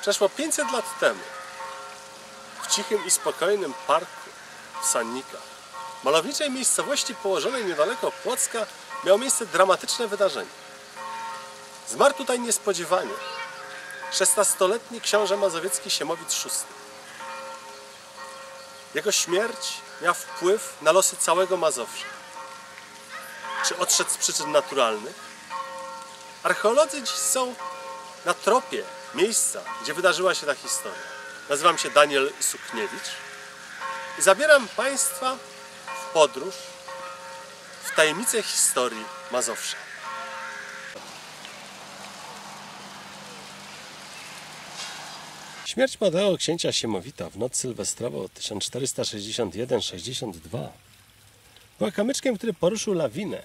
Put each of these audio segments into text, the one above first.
Przeszło 500 lat temu w cichym i spokojnym parku w Sannikach, malowniczej miejscowości położonej niedaleko Płocka, miało miejsce dramatyczne wydarzenie. Zmarł tutaj niespodziewanie 16-letni książę mazowiecki Siemowit VI. Jego śmierć miała wpływ na losy całego Mazowsza. Czy odszedł z przyczyn naturalnych? Archeolodzy dziś są na tropie miejsca, gdzie wydarzyła się ta historia. Nazywam się Daniel Sukniewicz i zabieram Państwa w podróż w tajemnicę historii Mazowsza. Śmierć młodego księcia Siemowita w noc sylwestrową 1461-62 była kamyczkiem, który poruszył lawinę,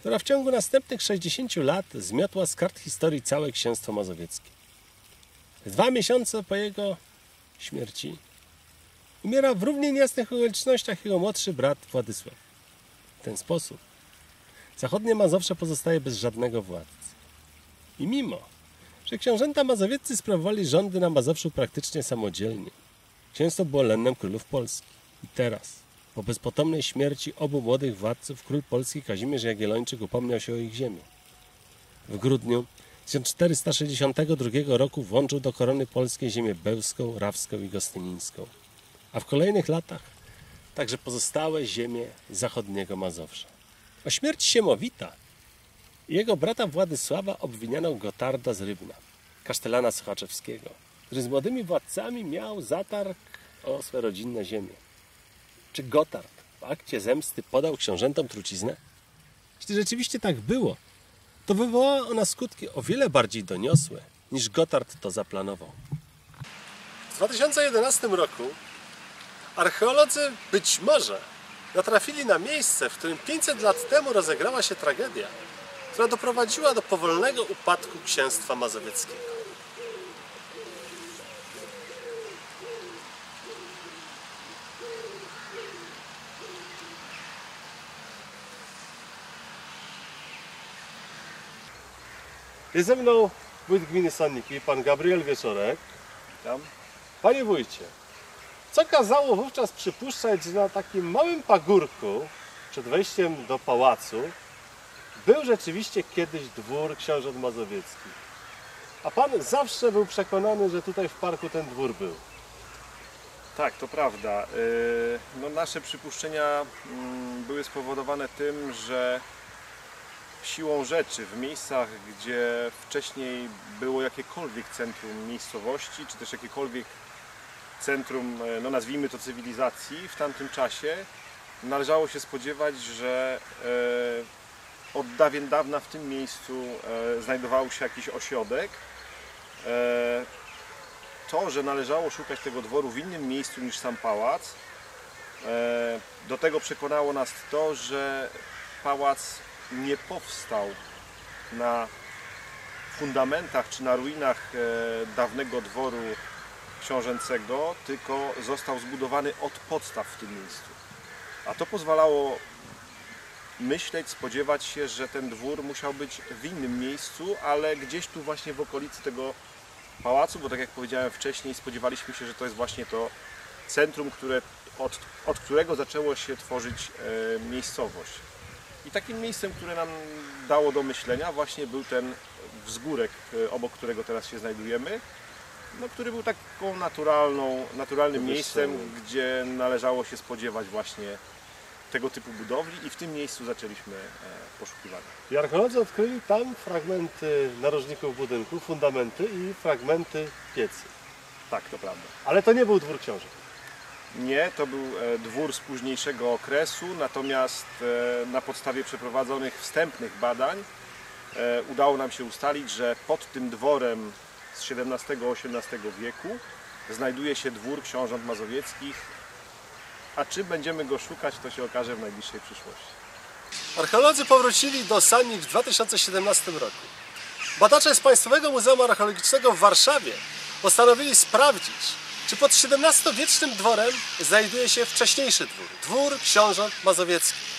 która w ciągu następnych 60 lat zmiotła z kart historii całe księstwo mazowieckie. Dwa miesiące po jego śmierci umiera w równie niejasnych okolicznościach jego młodszy brat Władysław. W ten sposób zachodnie Mazowsze pozostaje bez żadnego władcy. I mimo, że książęta mazowieccy sprawowali rządy na Mazowszu praktycznie samodzielnie, księstwo było lennem królów Polski. I teraz, po bezpotomnej śmierci obu młodych władców, król polski Kazimierz Jagiellończyk upomniał się o ich ziemię. W grudniu 1462 roku włączył do korony polskiej ziemię bełską, rawską i gostynińską, a w kolejnych latach także pozostałe ziemie zachodniego Mazowsza. O śmierci Siemowita i jego brata Władysława obwiniano Gotarda z Rybna, kasztelana sochaczewskiego, który z młodymi władcami miał zatarg o swe rodzinne ziemie. Czy Gotard w akcie zemsty podał książętom truciznę? Jeśli rzeczywiście tak było, to wywołała ona skutki o wiele bardziej doniosłe, niż Gotard to zaplanował. W 2011 roku archeolodzy być może natrafili na miejsce, w którym 500 lat temu rozegrała się tragedia, która doprowadziła do powolnego upadku księstwa mazowieckiego. Jest ze mną wójt gminy Sanniki, pan Gabriel Wieczorek. Tam. Panie wójcie, co kazało wówczas przypuszczać, że na takim małym pagórku przed wejściem do pałacu był rzeczywiście kiedyś dwór książąt mazowieckich? A pan zawsze był przekonany, że tutaj w parku ten dwór był. Tak, to prawda. Yy, No, nasze przypuszczenia mm, były spowodowane tym, że siłą rzeczy w miejscach, gdzie wcześniej było jakiekolwiek centrum miejscowości, czy też jakiekolwiek centrum, e, no nazwijmy to cywilizacji w tamtym czasie, należało się spodziewać, że e, od dawien dawna w tym miejscu e, znajdował się jakiś ośrodek. To, że należało szukać tego dworu w innym miejscu niż sam pałac, do tego przekonało nas to, że pałac nie powstał na fundamentach czy na ruinach e, dawnego dworu książęcego, tylko został zbudowany od podstaw w tym miejscu. A to pozwalało myśleć, spodziewać się, że ten dwór musiał być w innym miejscu, ale gdzieś tu właśnie w okolicy tego pałacu, bo tak jak powiedziałem wcześniej, spodziewaliśmy się, że to jest właśnie to centrum, które, od, od którego zaczęło się tworzyć e, miejscowość. I takim miejscem, które nam dało do myślenia, właśnie był ten wzgórek, e, obok którego teraz się znajdujemy, no, który był taką naturalną, naturalnym miejscem, gdzie należało się spodziewać właśnie tego typu budowli i w tym miejscu zaczęliśmy e, poszukiwania. I archeolodzy odkryli tam fragmenty narożników budynku, fundamenty i fragmenty piecy. Tak, to prawda. Ale to nie był dwór książąt. Nie, to był e, dwór z późniejszego okresu, natomiast e, na podstawie przeprowadzonych wstępnych badań e, udało nam się ustalić, że pod tym dworem z XVII-XVIII wieku znajduje się dwór książąt mazowieckich, a czy będziemy go szukać, to się okaże w najbliższej przyszłości. Archeolodzy powrócili do Sannik w 2017 roku. Badacze z Państwowego Muzeum Archeologicznego w Warszawie postanowili sprawdzić, czy pod XVII-wiecznym dworem znajduje się wcześniejszy dwór, dwór książąt mazowieckich.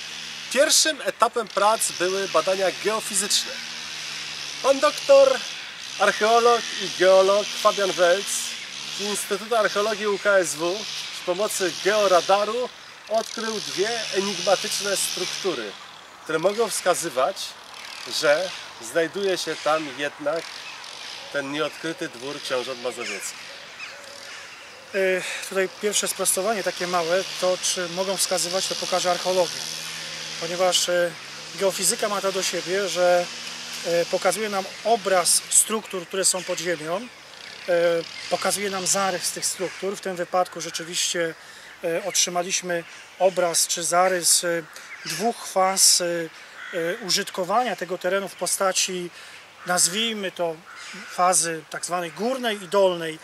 Pierwszym etapem prac były badania geofizyczne. Pan doktor archeolog i geolog Fabian Welc z Instytutu Archeologii UKSW z pomocy georadaru odkrył dwie enigmatyczne struktury, które mogą wskazywać, że znajduje się tam jednak ten nieodkryty dwór książąt mazowieckich. Y, Tutaj pierwsze sprostowanie takie małe, to czy mogą wskazywać, to pokaże archeologia. Ponieważ y, geofizyka ma to do siebie, że y, pokazuje nam obraz struktur, które są pod ziemią, pokazuje nam zarys tych struktur. W tym wypadku rzeczywiście otrzymaliśmy obraz czy zarys dwóch faz użytkowania tego terenu w postaci, nazwijmy to, fazy tak zwanej górnej i dolnej.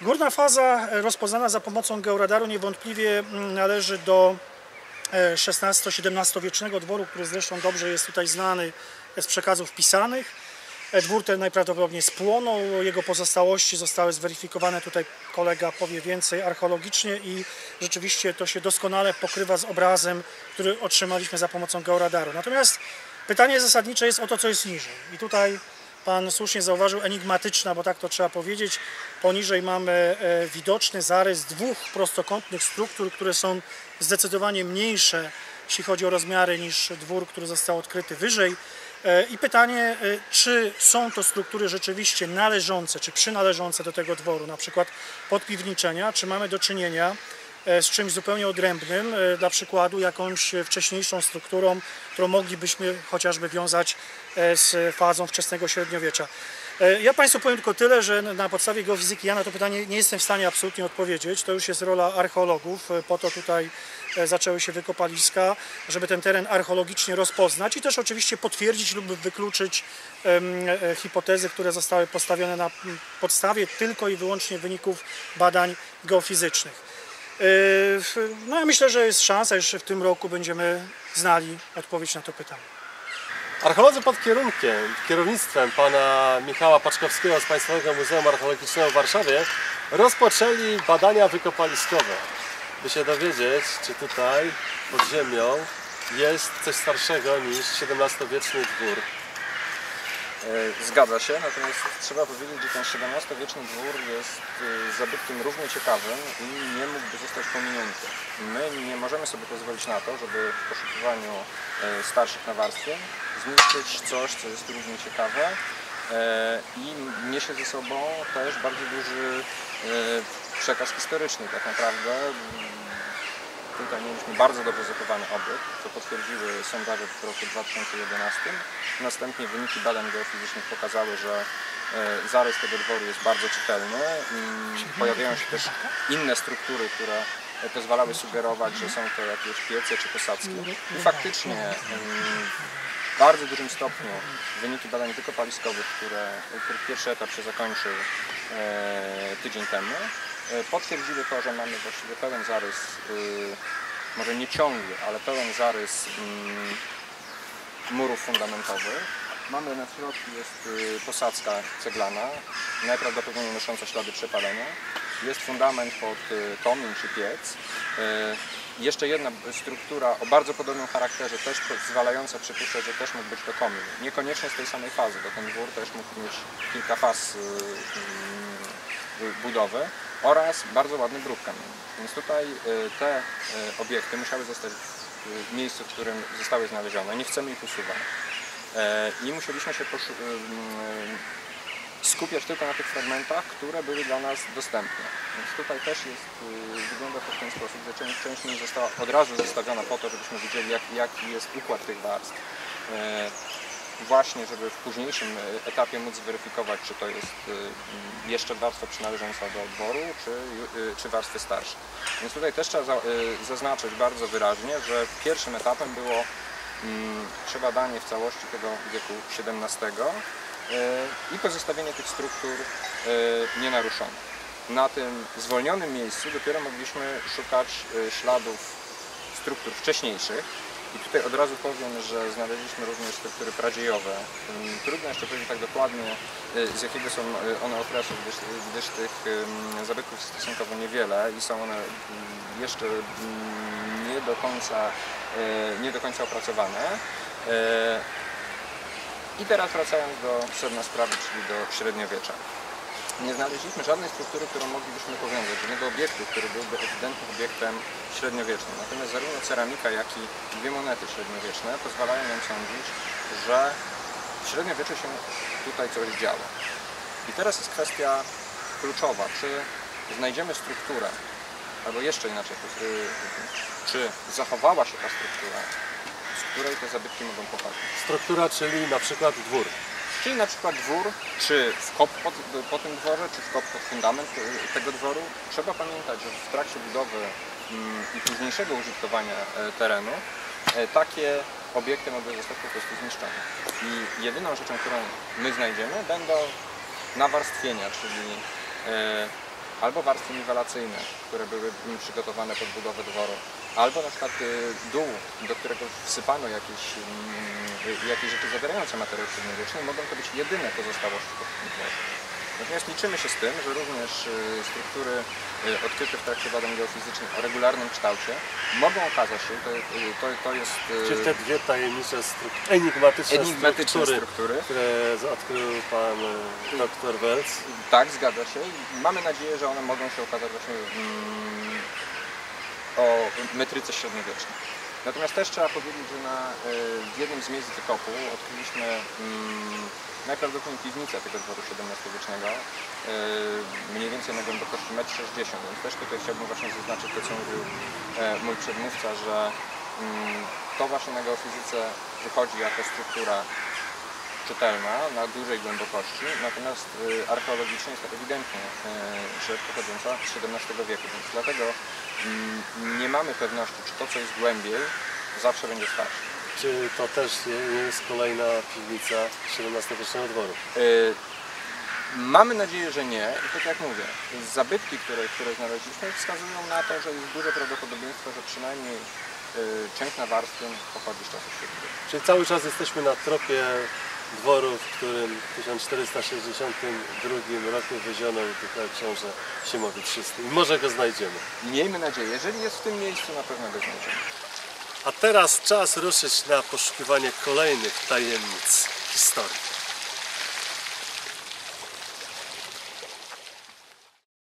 Górna faza e, rozpoznana za pomocą georadaru niewątpliwie mm, należy do e, XVI-XVII wiecznego dworu, który zresztą dobrze jest tutaj znany z przekazów pisanych. E, Dwór ten najprawdopodobniej spłonął, jego pozostałości zostały zweryfikowane, tutaj kolega powie więcej archeologicznie i rzeczywiście to się doskonale pokrywa z obrazem, który otrzymaliśmy za pomocą georadaru. Natomiast pytanie zasadnicze jest o to, co jest niżej. I tutaj Pan słusznie zauważył, enigmatyczna, bo tak to trzeba powiedzieć. Poniżej mamy e, widoczny zarys dwóch prostokątnych struktur, które są zdecydowanie mniejsze, jeśli chodzi o rozmiary, niż dwór, który został odkryty wyżej. E, I pytanie, e, czy są to struktury rzeczywiście należące, czy przynależące do tego dworu, na przykład podpiwniczenia, czy mamy do czynienia z czymś zupełnie odrębnym, e, dla przykładu jakąś wcześniejszą strukturą, którą moglibyśmy chociażby wiązać e, z fazą wczesnego średniowiecza. E, Ja Państwu powiem tylko tyle, że na podstawie geofizyki ja na to pytanie nie jestem w stanie absolutnie odpowiedzieć. To już jest rola archeologów. E, Po to tutaj e, zaczęły się wykopaliska, żeby ten teren archeologicznie rozpoznać i też oczywiście potwierdzić lub wykluczyć e, hipotezy, które zostały postawione na podstawie tylko i wyłącznie wyników badań geofizycznych. E, No ja myślę, że jest szansa, że w tym roku będziemy znali odpowiedź na to pytanie. Archeolodzy pod kierunkiem, kierownictwem pana Michała Paczkowskiego z Państwowego Muzeum Archeologicznego w Warszawie rozpoczęli badania wykopaliskowe, by się dowiedzieć, czy tutaj pod ziemią jest coś starszego niż XVII-wieczny dwór. E, Zgadza się, natomiast trzeba powiedzieć, że ten XVII-wieczny dwór jest e, zabytkiem równie ciekawym i nie mógłby zostać pominięty. My nie możemy sobie pozwolić na to, żeby w poszukiwaniu e, starszych nawarstwień zniszczyć coś, co jest równie ciekawe i niesie ze sobą też bardzo duży przekaz historyczny tak naprawdę. Tutaj mieliśmy bardzo dobrze zachowany obyt, co potwierdziły sondaże w roku 2011. Następnie wyniki badań geofizycznych pokazały, że e, zarys tego dworu jest bardzo czytelny. Pojawiają się też inne struktury, które e, pozwalały sugerować, że są to jakieś piece czy posadzki. I faktycznie w bardzo dużym stopniu wyniki badań wykopaliskowych, które, których pierwszy etap się zakończył e, tydzień temu, potwierdziły to, że mamy właściwie pełen zarys, y, może nie ciągły, ale pełen zarys mm, murów fundamentowych. Mamy na środku jest y, posadzka ceglana, najprawdopodobniej nosząca ślady przepalenia. Jest fundament pod y, komin czy piec. Jeszcze jedna struktura o bardzo podobnym charakterze, też pozwalająca przypuszczać, że też mógł być to komin. Niekoniecznie z tej samej fazy, bo ten dwór też mógł mieć kilka faz y, budowy oraz bardzo ładny bruk kamienny. Więc tutaj y, te y, obiekty musiały zostać w y, miejscu, w którym zostały znalezione. Nie chcemy ich usuwać. E, I musieliśmy się skupiać tylko na tych fragmentach, które były dla nas dostępne. Więc tutaj też jest, y, wygląda to w ten sposób, że część, część nich została od razu zostawiona po to, żebyśmy widzieli jak, jaki jest układ tych warstw. E, Właśnie, żeby w późniejszym e, etapie móc zweryfikować, czy to jest y, jeszcze warstwa przynależąca do odboru, czy, y, czy warstwy starsze. Więc tutaj też trzeba za- zaznaczyć bardzo wyraźnie, że pierwszym etapem było mm, przebadanie w całości tego wieku XVII i pozostawienie tych struktur nienaruszonych. Na tym zwolnionym miejscu dopiero mogliśmy szukać śladów struktur wcześniejszych. I tutaj od razu powiem, że znaleźliśmy również struktury pradziejowe. Trudno jeszcze powiedzieć tak dokładnie, y, z jakiego są y, one okresu, gdyż, gdyż tych zabytków jest stosunkowo niewiele i są one jeszcze nie do końca, y, nie do końca opracowane. I teraz wracając do sedna sprawy, czyli do średniowiecza. Nie znaleźliśmy żadnej struktury, którą moglibyśmy powiązać, żadnego obiektu, który byłby ewidentnym obiektem średniowiecznym. Natomiast zarówno ceramika, jak i dwie monety średniowieczne pozwalają nam sądzić, że w średniowieczu się tutaj coś działo. I teraz jest kwestia kluczowa, czy znajdziemy strukturę, albo jeszcze inaczej, y, czy zachowała się ta struktura, z której te zabytki mogą pochodzić. Struktura, czyli na przykład dwór. Czyli na przykład dwór, czy wkop pod, po tym dworze, czy wkop pod fundament y, tego dworu. Trzeba pamiętać, że w trakcie budowy mm, i późniejszego użytkowania e, terenu e, takie obiekty mogły zostać po prostu zniszczone. I jedyną rzeczą, którą my znajdziemy, będą nawarstwienia, czyli e, albo warstwy niwelacyjne, które były przygotowane pod budowę dworu, albo na przykład y, dół, do którego wsypano jakieś, mm, jakieś rzeczy zawierające materiał średniowieczny, mogą to być jedyne pozostałości. Natomiast liczymy się z tym, że również y, struktury y, odkryte w trakcie badań geofizycznych o regularnym kształcie mogą okazać się, to, to, to jest y, Czyli te dwie tajemnicze, struk- enigmatyczne, enigmatyczne struktury, struktury. które odkrył pan dr Welc. Tak, zgadza się. I Mamy nadzieję, że one mogą się okazać właśnie mm, o metryce średniowiecznej. Natomiast też trzeba powiedzieć, że na, y, w jednym z miejsc wykopu odkryliśmy mm, najprawdopodobniej piwnicę tego dworu XVII-wiecznego, y, mniej więcej na głębokości 1,60 m. Więc też tutaj chciałbym właśnie zaznaczyć to, co mówił e, mój przedmówca, że mm, to właśnie na geofizyce wychodzi jako struktura czytelna na dużej głębokości, natomiast y, archeologicznie jest to ewidentnie y, rzecz pochodząca z XVII wieku, więc dlatego mm, nie mamy pewności, czy to, co jest głębiej, zawsze będzie starsze. Czy to też nie, nie jest kolejna piwnica XVII-wiecznego dworu? Y, Mamy nadzieję, że nie i tak jak mówię, zabytki, które, które znaleźliśmy wskazują na to, że jest duże prawdopodobieństwo, że przynajmniej y, część nawarstwień pochodzi z czasów średniowiecza. Czyli cały czas jesteśmy na tropie dworu, w którym w 1462 roku wyziono tutaj książę Siemowit VI. I może go znajdziemy. Miejmy nadzieję, jeżeli jest w tym miejscu, na pewno go znajdziemy. A teraz czas ruszyć na poszukiwanie kolejnych tajemnic historii.